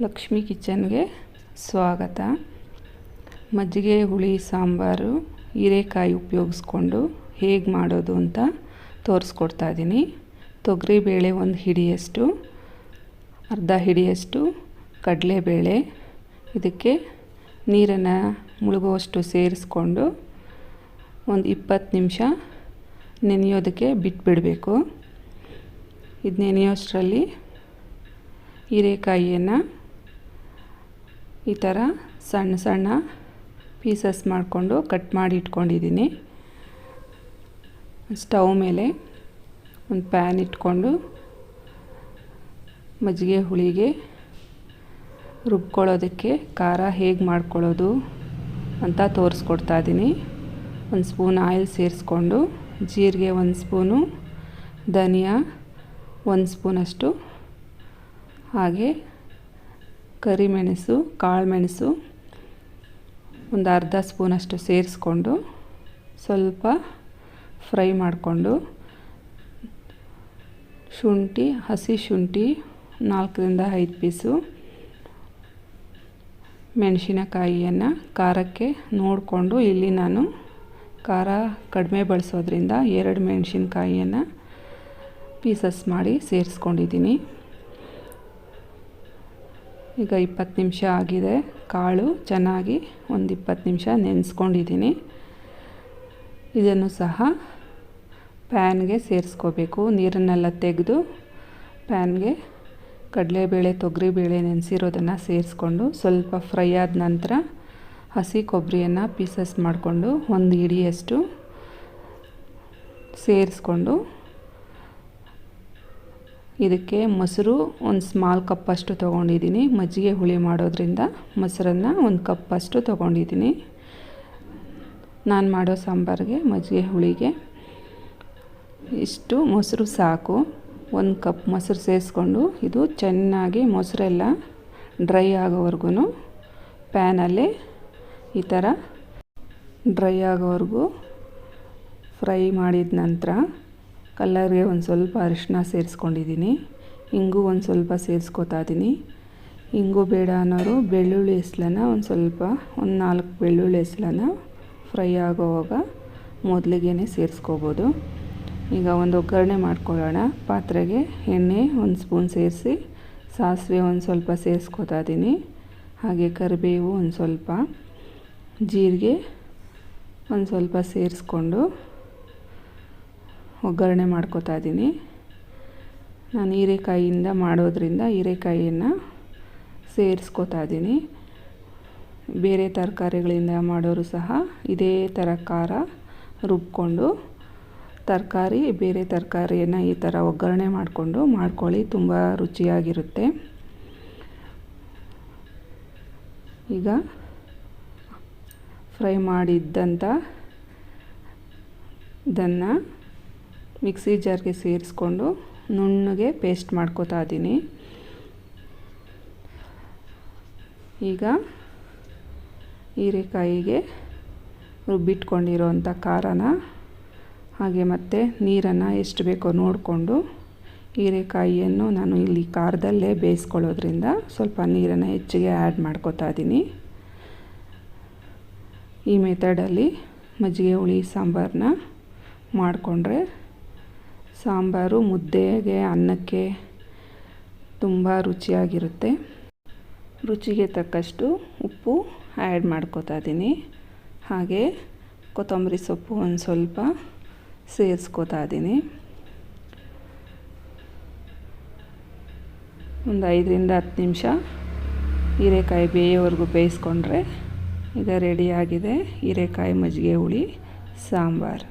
ಲಕ್ಷ್ಮಿ ಕಿಚನ್ಗೆ ಸ್ವಾಗತ. ಮಜ್ಜಿಗೆ, ಹುಳಿ, ಸಾಂಬಾರು, ಹೀರೆಕಾಯಿ ಉಪಯೋಗಿಸ್ಕೊಂಡು ಹೇಗೆ ಮಾಡೋದು ಅಂತ ತೋರಿಸ್ಕೊಡ್ತಾ ಇದ್ದೀನಿ ತೊಗರಿಬೇಳೆ ಒಂದು ಹಿಡಿಯಷ್ಟು, ಅರ್ಧ ಹಿಡಿಯಷ್ಟು ಕಡಲೆಬೇಳೆ. ಇದಕ್ಕೆ ನೀರನ್ನು ಮುಳುಗುವಷ್ಟು ಸೇರಿಸ್ಕೊಂಡು ಒಂದು ಇಪ್ಪತ್ತು ನಿಮಿಷ ನೆನೆಯೋದಕ್ಕೆ ಬಿಟ್ಬಿಡಬೇಕು. ಇದು ನೆನೆಯೋಷ್ಟರಲ್ಲಿ ಹೀರೆಕಾಯಿಯನ್ನು ಈ ಥರ ಸಣ್ಣ ಸಣ್ಣ ಪೀಸಸ್ ಮಾಡಿಕೊಂಡು ಕಟ್ ಮಾಡಿ ಇಟ್ಕೊಂಡಿದ್ದೀನಿ. ಸ್ಟವ್ ಮೇಲೆ ಒಂದು ಪ್ಯಾನ್ ಇಟ್ಕೊಂಡು ಮಜ್ಜಿಗೆ, ಹುಳಿಗೆ ರುಬ್ಕೊಳ್ಳೋದಕ್ಕೆ ಖಾರ ಹೇಗೆ ಮಾಡ್ಕೊಳ್ಳೋದು ಅಂತ ತೋರಿಸ್ಕೊಡ್ತಾ ಇದ್ದೀನಿ. ಒಂದು ಸ್ಪೂನ್ ಆಯಿಲ್ ಸೇರಿಸ್ಕೊಂಡು ಜೀರಿಗೆ ಒಂದು ಸ್ಪೂನು, ಧನಿಯಾ ಒಂದು ಸ್ಪೂನಷ್ಟು ಹಾಗೆ ಕರಿಮೆಣಸು ಕಾಳುಮೆಣಸು ಒಂದು ಅರ್ಧ ಸ್ಪೂನಷ್ಟು ಸೇರಿಸ್ಕೊಂಡು ಸ್ವಲ್ಪ ಫ್ರೈ ಮಾಡಿಕೊಂಡು ಶುಂಠಿ, ಹಸಿ ಶುಂಠಿ ನಾಲ್ಕರಿಂದ ಐದು ಪೀಸು ಮೆಣಸಿನಕಾಯಿಯನ್ನು ಖಾರಕ್ಕೆ ನೋಡಿಕೊಂಡು ಇಲ್ಲಿ ನಾನು ಖಾರ ಕಡಿಮೆ ಬಳಸೋದ್ರಿಂದ ಎರಡು ಮೆಣಸಿನಕಾಯಿಯನ್ನು ಪೀಸಸ್ ಮಾಡಿ ಸೇರಿಸ್ಕೊಂಡಿದ್ದೀನಿ. ಈಗ ಇಪ್ಪತ್ತು ನಿಮಿಷ ಆಗಿದೆ. ಕಾಳು ಚೆನ್ನಾಗಿ ಒಂದು ಇಪ್ಪತ್ತು ನಿಮಿಷ ನೆನೆಸ್ಕೊಂಡಿದ್ದೀನಿ. ಇದನ್ನು ಸಹ ಪ್ಯಾನ್ಗೆ ಸೇರಿಸ್ಕೋಬೇಕು. ನೀರನ್ನೆಲ್ಲ ತೆಗೆದು ಪ್ಯಾನ್ಗೆ ಕಡಲೆಬೇಳೆ, ತೊಗರಿಬೇಳೆ ನೆನೆಸಿರೋದನ್ನು ಸೇರಿಸ್ಕೊಂಡು ಸ್ವಲ್ಪ ಫ್ರೈ ಆದ ನಂತರ ಹಸಿ ಕೊಬ್ಬರಿಯನ್ನು ಪೀಸಸ್ ಮಾಡಿಕೊಂಡು ಒಂದು ಹಿಡಿಯಷ್ಟು ಸೇರಿಸ್ಕೊಂಡು ಇದಕ್ಕೆ ಮೊಸರು ಒಂದು ಸ್ಮಾಲ್ ಕಪ್ಪಷ್ಟು ತೊಗೊಂಡಿದ್ದೀನಿ. ಮಜ್ಜಿಗೆ ಹುಳಿ ಮಾಡೋದ್ರಿಂದ ಮೊಸರನ್ನು ಒಂದು ಕಪ್ಪಷ್ಟು ತೊಗೊಂಡಿದ್ದೀನಿ. ನಾನು ಮಾಡೋ ಸಾಂಬಾರಿಗೆ, ಮಜ್ಜಿಗೆ ಹುಳಿಗೆ ಇಷ್ಟು ಮೊಸರು ಸಾಕು. ಒಂದು ಕಪ್ ಮೊಸರು ಸೇರಿಸ್ಕೊಂಡು ಇದು ಚೆನ್ನಾಗಿ ಮೊಸರೆಲ್ಲ ಡ್ರೈ ಆಗೋವರೆಗೂ ಪ್ಯಾನಲ್ಲಿ ಈ ಥರ ಡ್ರೈ ಆಗೋವರೆಗೂ ಫ್ರೈ ಮಾಡಿದ ನಂತರ ಕಲ್ಲರ್ಗೆ ಒಂದು ಸ್ವಲ್ಪ ಅರಿಶಿನ ಸೇರಿಸ್ಕೊಂಡಿದ್ದೀನಿ ಇಂಗು ಒಂದು ಸ್ವಲ್ಪ ಸೇರಿಸ್ಕೊತಾ ಇದ್ದೀನಿ ಇಂಗು ಬೇಡ ಅನ್ನೋರು ಬೆಳ್ಳುಳ್ಳಿ ಎಸ್ಲನ ಒಂದು ಸ್ವಲ್ಪ, ಒಂದು ನಾಲ್ಕು ಬೆಳ್ಳುಳ್ಳಿ ಎಸ್ಲನ ಫ್ರೈ ಆಗೋವಾಗ ಮೊದಲಿಗೆ ಸೇರಿಸ್ಕೋಬೋದು. ಈಗ ಒಂದು ಒಗ್ಗರಣೆ ಮಾಡ್ಕೊಳ್ಳೋಣ. ಪಾತ್ರೆಗೆ ಎಣ್ಣೆ ಒಂದು ಸ್ಪೂನ್ ಸೇರಿಸಿ ಸಾಸಿವೆ ಒಂದು ಸ್ವಲ್ಪ ಸೇರಿಸ್ಕೊತಾ ಇದ್ದೀನಿ ಹಾಗೆ ಕರಿಬೇವು ಒಂದು ಸ್ವಲ್ಪ, ಜೀರಿಗೆ ಒಂದು ಸ್ವಲ್ಪ ಸೇರಿಸ್ಕೊಂಡು ಒಗ್ಗರಣೆ ಮಾಡ್ಕೋತಾ ಇದ್ದೀನಿ. ನಾನು ಹೀರೆಕಾಯಿಯಿಂದ ಮಾಡೋದ್ರಿಂದ ಹೀರೆಕಾಯಿಯನ್ನು ಸೇರಿಸ್ಕೋತಾ ಇದ್ದೀನಿ. ಬೇರೆ ತರಕಾರಿಗಳಿಂದ ಮಾಡೋರು ಸಹ ಇದೇ ಥರ ಖಾರ ರುಬ್ಕೊಂಡು ತರಕಾರಿ, ಬೇರೆ ತರಕಾರಿಯನ್ನು ಈ ಥರ ಒಗ್ಗರಣೆ ಮಾಡಿಕೊಂಡು ಮಾಡ್ಕೊಳ್ಳಿ, ತುಂಬ ರುಚಿಯಾಗಿರುತ್ತೆ. ಈಗ ಫ್ರೈ ಮಾಡಿದ್ದಂಥ ಇದನ್ನು ಮಿಕ್ಸಿ ಜಾರ್ಗೆ ಸೇರಿಸ್ಕೊಂಡು ನುಣ್ಣಗೆ ಪೇಸ್ಟ್ ಮಾಡ್ಕೋತಾ ಇದ್ದೀನಿ. ಈಗ ಹೀರೆಕಾಯಿಗೆ ರುಬ್ಬಿಟ್ಕೊಂಡಿರೋಂಥ ಖಾರನ, ಹಾಗೆ ಮತ್ತು ನೀರನ್ನು ಎಷ್ಟು ಬೇಕೋ ನೋಡಿಕೊಂಡು ಹೀರೆಕಾಯಿಯನ್ನು ನಾನು ಇಲ್ಲಿ ಖಾರದಲ್ಲೇ ಬೇಯಿಸ್ಕೊಳ್ಳೋದ್ರಿಂದ ಸ್ವಲ್ಪ ನೀರನ್ನು ಹೆಚ್ಚಿಗೆ ಆ್ಯಡ್ ಮಾಡ್ಕೋತಾ ಇದ್ದೀನಿ. ಈ ಮೆಥಡಲ್ಲಿ ಮಜ್ಜಿಗೆ ಹುಳಿ, ಸಾಂಬಾರನ್ನ ಮಾಡಿಕೊಂಡ್ರೆ ಸಾಂಬಾರು, ಮುದ್ದೆಗೆ ಅನ್ನಕ್ಕೆ ತುಂಬ ರುಚಿಯಾಗಿರುತ್ತೆ. ರುಚಿಗೆ ತಕ್ಕಷ್ಟು ಉಪ್ಪು ಆ್ಯಡ್ ಮಾಡ್ಕೋತಾ ಇದ್ದೀನಿ. ಹಾಗೆ ಕೊತ್ತಂಬರಿ ಸೊಪ್ಪು ಒಂದು ಸ್ವಲ್ಪ ಸೇರಿಸ್ಕೋತಾ ಇದ್ದೀನಿ. ಒಂದು ಐದರಿಂದ ಹತ್ತು ನಿಮಿಷ ಹೀರೆಕಾಯಿ ಬೇಯೋವರೆಗೂ ಬೇಯಿಸ್ಕೊಂಡ್ರೆ ಈಗ ರೆಡಿಯಾಗಿದೆ ಹೀರೆಕಾಯಿ ಮಜ್ಜಿಗೆ ಹುಳಿ, ಸಾಂಬಾರು.